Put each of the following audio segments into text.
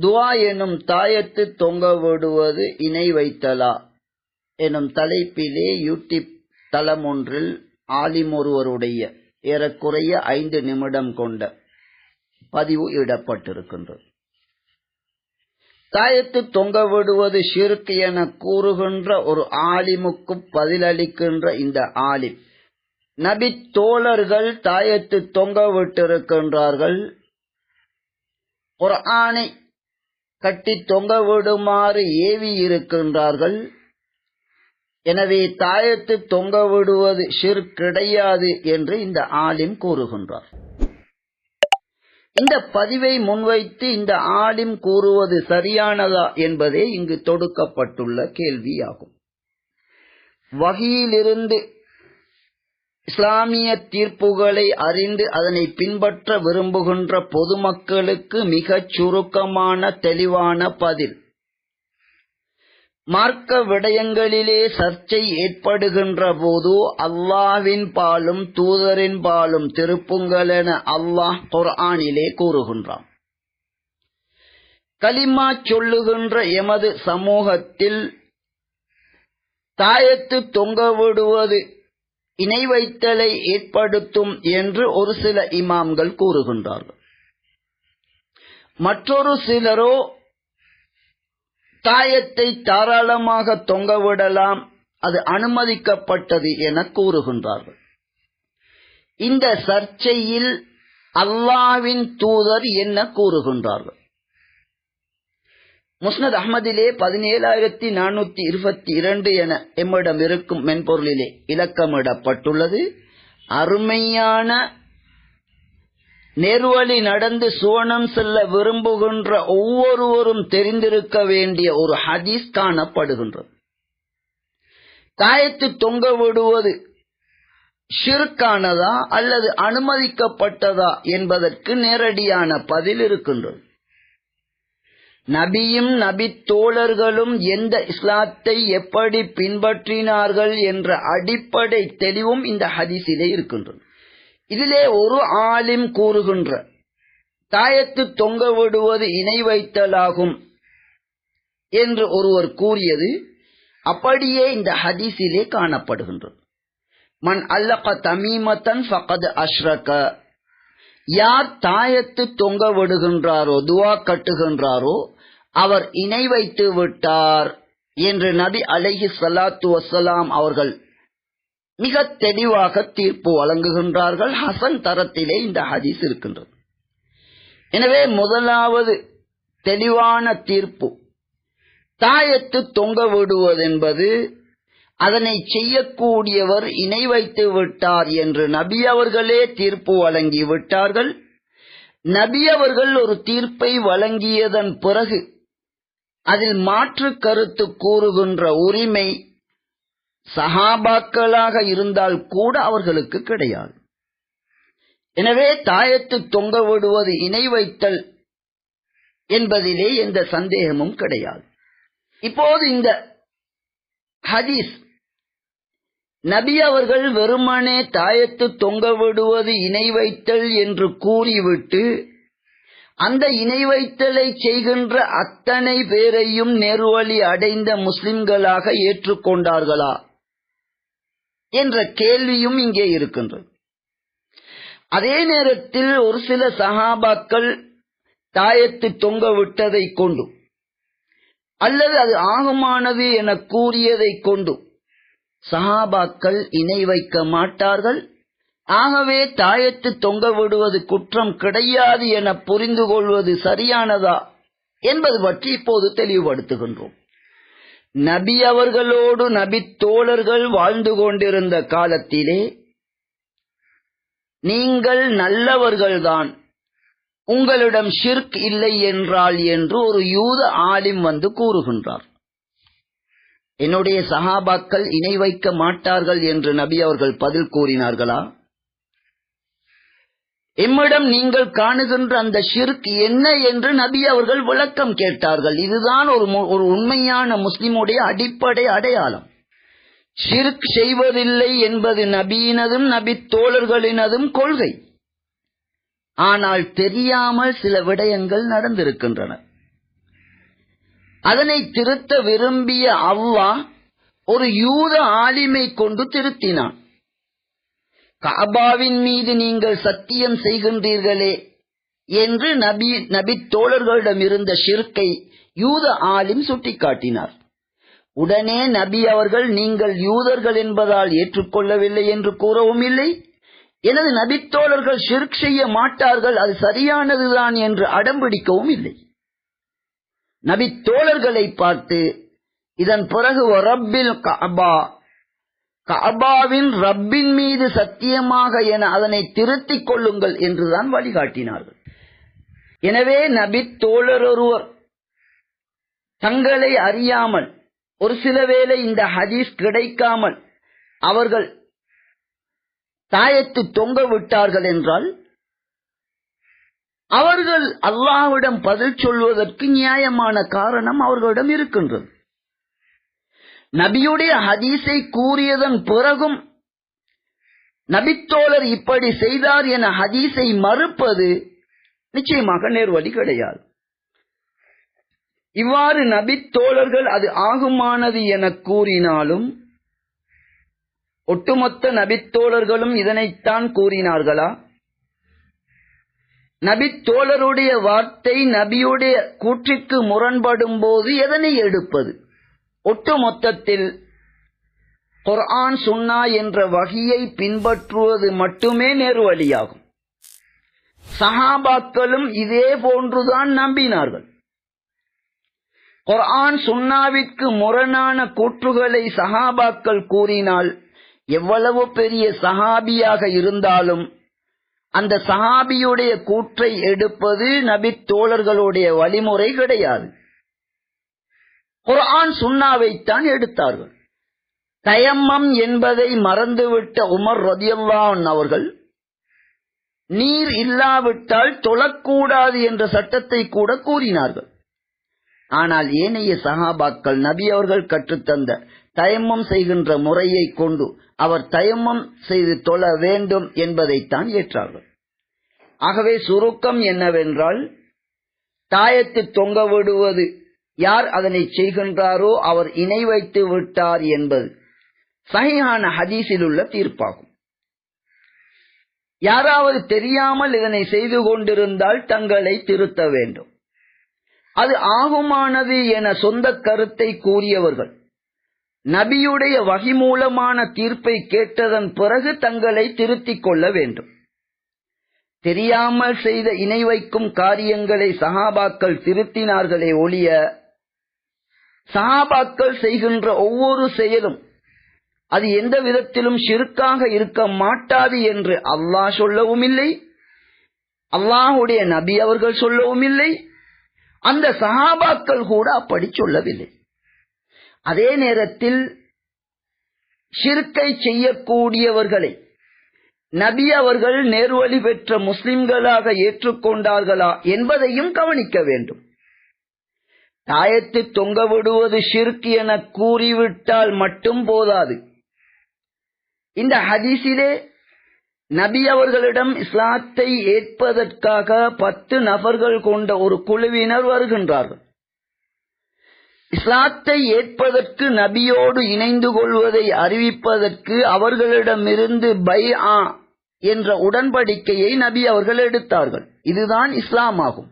துவா எனும் தாயத்து தொங்க விடுவது இணை வைத்தலா எனும் தலைப்பிலே யூடியூப் தளம் ஒன்றில் ஆலிம் ஒருவருடைய ஏறக்குறைய ஐந்து நிமிடம் கொண்ட பதிவு இடப்பட்டிருக்கின்றது. தாயத்து தொங்க விடுவது ஷிர்க் என கூறுகின்ற ஒரு ஆலிமுக்கு பதிலளிக்கின்ற இந்த ஆலிம். நபி தோழர்கள் தாயத்து தொங்க விட்டிருக்கின்றார்கள். ஒரு ஆணை கட்டி தொங்க விடுமாறு ஏவி இருக்கின்றார்கள். எனவே தாயத்து தொங்க விடுவது ஷிர் கிடையாது என்று இந்த ஆலிம் கூறுகின்றார். இந்த பதிவை முன்வைத்து இந்த ஆலிம் கூறுவது சரியானதா என்பதே இங்கு தொடுக்கப்பட்டுள்ள கேள்வியாகும். வகையிலிருந்து இஸ்லாமிய தீர்ப்புகளை அறிந்து அதனை பின்பற்ற விரும்புகின்ற பொதுமக்களுக்கு மிகச் சுருக்கமான தெளிவான பதில். மார்க்க விடயங்களிலே சர்ச்சை ஏற்படுகின்ற போது அல்லாவின் பாலும் தூதரின் பாலும் திருப்புங்கள் என அல்லாஹ் குர்ஆனிலே கூறுகின்றான். கலிமா சொல்லுகின்ற எமது சமூகத்தில் தாயத்து தொங்க விடுவது இணை வைத்தலை ஏற்படுத்தும் என்று ஒரு சில இமாம்கள் கூறுகின்றார்கள். மற்றொரு சிலரோ தாயத்தை தாராளமாக தொங்கவிடலாம் அது அனுமதிக்கப்பட்டது என கூறுகின்றார்கள். இந்த சர்ச்சையில் அல்லாவின் தூதர் என்ன கூறுகின்றார்கள்? முஸ்னத் அஹமதிலே பதினேழாயிரத்தி நானூத்தி இருபத்தி இரண்டு என எம்மிடம் இருக்கும் மென்பொருளிலே இலக்கமிடப்பட்டுள்ளது. அருமையான நேர்வழி நடந்து சுவனம் செல்ல விரும்புகின்ற ஒவ்வொருவரும் தெரிந்திருக்க வேண்டிய ஒரு ஹதீஸ் காணப்படுகின்றது. தாயத்து தொங்க விடுவது ஷிர்கானதா அல்லது அனுமதிக்கப்பட்டதா என்பதற்கு நேரடியான பதில் இருக்கின்றது. நபியும் நபி தோழர்களும் எந்த இஸ்லாத்தை எப்படி பின்பற்றினார்கள் என்ற அடிப்படை தெளிவும் இந்த ஹதீஸிலே இருக்கின்றது. இதிலே ஒரு ஆலிம் கூறுகின்ற தாயத்து தொங்க விடுவது இணை வைத்தலாகும் என்று ஒருவர் கூறியது அப்படியே இந்த ஹதீஸிலே காணப்படுகின்றது. மண் அல்லக தமீமத்தன் ஃபகத் அஷ்ரக. யார் தாயத்து தொங்க விடுகின்றாரோ துவா கட்டுகின்றாரோ அவர் இணை வைத்து விட்டார் என்று நபி அலஹி சலாத்து வசலாம் அவர்கள் மிக தெளிவாக தீர்ப்பு வழங்குகின்றார்கள். ஹசன் தரத்திலே இந்த ஹதீஸ் இருக்கின்றது. எனவே முதலாவது தெளிவான தீர்ப்பு. தாயத்து தொங்க விடுவதென்பது அதனை செய்யக்கூடியவர் இணை வைத்து விட்டார் என்று நபி அவர்களே தீர்ப்பு வழங்கி விட்டார்கள். நபி அவர்கள் ஒரு தீர்ப்பை வழங்கியதன் பிறகு அதில் மாற்று கருத்து கூறுகின்ற உரிமை சஹாபாக்களாக இருந்தால் கூட அவர்களுக்கு கிடையாது. எனவே தாயத்து தொங்க விடுவது இணை வைத்தல் என்பதிலே எந்த சந்தேகமும் கிடையாது. இப்போது இந்த ஹதீஸ் நபி அவர்கள் வெறுமனே தாயத்து தொங்க விடுவது இணை வைத்தல் என்று கூறிவிட்டு அந்த இணை வைத்தலை செய்கின்ற அத்தனை பேரையும் நேர்வழி அடைந்த முஸ்லிம்களாக ஏற்றுக்கொண்டார்களா என்ற கேள்வியும் இங்கே இருக்கின்றது. அதே நேரத்தில் ஒரு சில சகாபாக்கள் தாயத்து தொங்க விட்டதை கொண்டு அல்லது அது ஆகமானது என கூறியதை கொண்டு சஹாபாக்கள் இணை வைக்க மாட்டார்கள் ஆகவே தாயத்து தொங்க விடுவது குற்றம் கிடையாது என புரிந்து கொள்வது சரியானதா என்பது பற்றி இப்போது தெளிவுபடுத்துகின்றோம். நபி அவர்களோடு நபி தோழர்கள் வாழ்ந்து கொண்டிருந்த காலத்திலே நீங்கள் நல்லவர்கள்தான். உங்களிடம் ஷிர்க் இல்லை என்றால் என்று ஒரு யூத ஆலிம் வந்து கூறுகின்றார். என்னுடைய சஹாபாக்கள் இணை வைக்க மாட்டார்கள் என்று நபி அவர்கள் பதில் கூறினார்களா? எம்மிடம் நீங்கள் காணுகின்ற அந்த ஷிர்க் என்ன என்று நபி அவர்கள் விளக்கம் கேட்டார்கள். இதுதான் ஒரு ஒரு உண்மையான முஸ்லிமுடைய அடிப்படை அடையாளம். ஷிர்க் செய்வதில்லை என்பது நபியினதும் நபி தோழர்களினதும் கொள்கை. ஆனால் தெரியாமல் சில விடயங்கள் நடந்திருக்கின்றன. அதனை திருத்த விரும்பிய அவ்வா ஒரு யூத ஆலிமை கொண்டு திருத்தினான். காபாவின் மீது நீங்கள் சத்தியம் செய்கின்றீர்களே என்று நபி நபி தோழர்களிடம் இருந்த ஷிர்கை யூத ஆலிம் சுட்டிக்காட்டினார். உடனே நபி அவர்கள் நீங்கள் யூதர்கள் என்பதால் ஏற்றுக்கொள்ளவில்லை என்று கூறவும் இல்லை. எனது நபித்தோழர்கள் ஷிர்க் செய்ய மாட்டார்கள் அது சரியானதுதான் என்று அடம்பிடிக்கவும் இல்லை. நபித்தோழர்களை பார்த்து இதன் பிறகு ரப்பில் கபா காபாவின் ரப்பின் மீது சத்தியமாக என அதனை திருத்திக் கொள்ளுங்கள் என்றுதான் வழிகாட்டினார்கள். எனவே நபி தோழர் ஒருவர் தங்களை அறியாமல் ஒரு சில வேளை இந்த ஹதீஸ் கிடைக்காமல் அவர்கள் தாயத்து தொங்க விட்டார்கள் என்றால் அவர்கள் அல்லாஹ்விடம் பதில் சொல்வதற்கு நியாயமான காரணம் அவர்களிடம் இருக்கின்றது. நபியுடைய ஹதீஸை கூறியதன் பிறகும் நபித்தோழர் இப்படி செய்தார் என ஹதீஸை மறுப்பது நிச்சயமாக நேர்வழி கிடையாது. இவ்வாறு நபித்தோழர்கள் அது ஆகுமானது என கூறினாலும் ஒட்டுமொத்த நபித்தோழர்களும் இதனைத்தான் கூறினார்களா? நபித்தோழருடைய வார்த்தை நபியுடைய கூற்றிற்கு முரண்படும் போது எதனை எடுப்பது? ஒட்டுமொத்தத்தில் குர்ஆன் சுன்னா என்ற வகையை பின்பற்றுவது மட்டுமே நேர்வழியாகும். சஹாபாக்களும் இதே போன்றுதான் நம்பினார்கள். குர்ஆன் சுன்னாவிற்கு முரணான கூற்றுகளை சஹாபாக்கள் கூறினால் எவ்வளவு பெரிய சஹாபியாக இருந்தாலும் அந்த சஹாபியுடைய கூற்றை எடுப்பது நபி தோழர்களுடைய வழிமுறை கிடையாது. குர்ஆன் சுண்ணாவைத்தான் எடுத்தார்கள். தயம்மம் என்பதை மறந்துவிட்ட உமர் ரதியல்லான் அவர்கள் நீர் இல்லாவிட்டால் தொழக்கூடாது என்ற சட்டத்தை கூட கூறினார்கள். ஆனால் ஏனைய சகாபாக்கள் நபி அவர்கள் கற்றுத்தந்த தயம்மம் செய்கின்ற முறையை கொண்டு அவர் தயம்மம் செய்து தொழ வேண்டும் என்பதைத்தான் ஏற்றார்கள். ஆகவே சுருக்கம் என்னவென்றால் தாயத்து தொங்க விடுவது யார் அதனை செய்கின்றாரோ அவர் இணை வைத்து விட்டார் என்பது சகையான ஹதீஸில் உள்ள தீர்ப்பாகும். யாராவது தெரியாமல் இதனை செய்து கொண்டிருந்தால் தங்களை திருத்த வேண்டும். அது ஆகுமானது என சொந்த கருத்தை கூறியவர்கள் நபியுடைய வகி மூலமான தீர்ப்பை கேட்டதன் பிறகு தங்களை திருத்திக் கொள்ள வேண்டும். தெரியாமல் செய்த இணை வைக்கும் காரியங்களை சஹாபாக்கள் திருத்தினார்களே ஒழிய சஹாபாக்கள் செய்கின்ற ஒவ்வொரு செயலும் அது எந்த விதத்திலும் ஷிருக்காக இருக்க மாட்டாது என்று அல்லாஹ் சொல்லவும் இல்லை அல்லாஹுடைய நபி அவர்கள் சொல்லவும் இல்லை அந்த சஹாபாக்கள் கூட அப்படி சொல்லவில்லை. அதே நேரத்தில் ஷிர்கை செய்யக்கூடியவர்களை நபி அவர்கள் நேர்வழி பெற்ற முஸ்லிம்களாக ஏற்றுக்கொண்டார்களா என்பதையும் கவனிக்க வேண்டும். தாயத்து தொங்க விடுவது ஷிர்க் என கூறிவிட்டால் மட்டும் போதாது. இந்த ஹதீஸிலே நபி அவர்களிடம் இஸ்லாத்தை ஏற்பதற்காக பத்து நபர்கள் கொண்ட ஒரு குழுவினர் வருகின்றார்கள். இஸ்லாத்தை ஏற்பதற்கு நபியோடு இணைந்து கொள்வதை அறிவிப்பதற்கு அவர்களிடமிருந்து பை ஆ என்ற உடன்படிக்கையை நபி அவர்கள் எடுத்தார்கள். இதுதான் இஸ்லாம் ஆகும்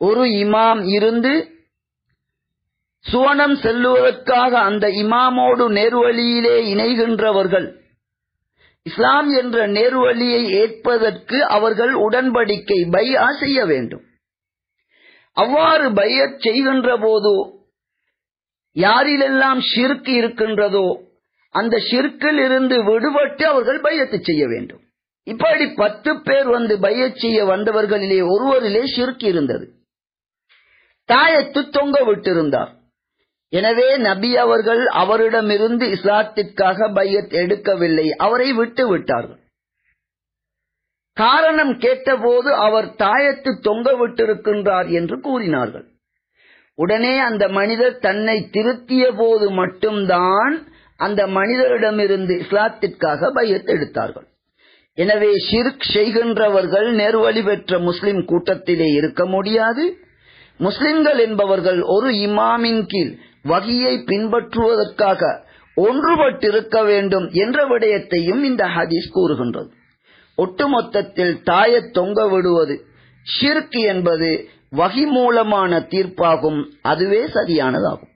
ஒரு இமாம் இருந்து சுவனம் செல்லுவதற்காக அந்த இமாமோடு நேர்வழியிலே இணைகின்றவர்கள். இஸ்லாம் என்ற நேர்வழியை ஏற்பதற்கு அவர்கள் உடன்படிக்கை பையா செய்ய வேண்டும். அவ்வாறு பையச் செய்கின்ற போது யாரிலெல்லாம் ஷிர்க் இருக்கின்றதோ அந்த ஷிர்க்கில் இருந்து விடுபட்டு அவர்கள் பையத்து செய்ய வேண்டும். இப்படி பத்து பேர் வந்து பையச் செய்ய வந்தவர்களிலே ஒருவரிலே ஷிர்க் இருந்தது. தாயத்து தொங்க விட்டிருந்தார். எனவே நபி அவர்கள் அவரிடமிருந்து இஸ்லாத்திற்காக பையத் எடுக்கவில்லை. அவரை விட்டு விட்டார்கள். காரணம் கேட்டபோது அவர் தாயத்து தொங்க விட்டிருக்கின்றார் என்று கூறினார்கள். உடனே அந்த மனிதர் தன்னை திருத்திய போது மட்டும்தான் அந்த மனிதரிடமிருந்து இஸ்லாத்திற்காக பையத் எடுத்தார்கள். எனவே ஷிர்க் செய்கின்றவர்கள் நேர்வழி பெற்ற முஸ்லிம் கூட்டத்திலே இருக்க முடியாது. முஸ்லிம்கள் என்பவர்கள் ஒரு இமாமின் கீழ் வகியை பின்பற்றுவதற்காக ஒன்றுபட்டிருக்க வேண்டும் என்ற விடயத்தையும் இந்த ஹதீஸ் கூறுகின்றது. ஒட்டுமொத்தத்தில் தாய தொங்க விடுவது ஷிர்க் என்பது வகி மூலமான தீர்ப்பாகும். அதுவே சரியானதாகும்.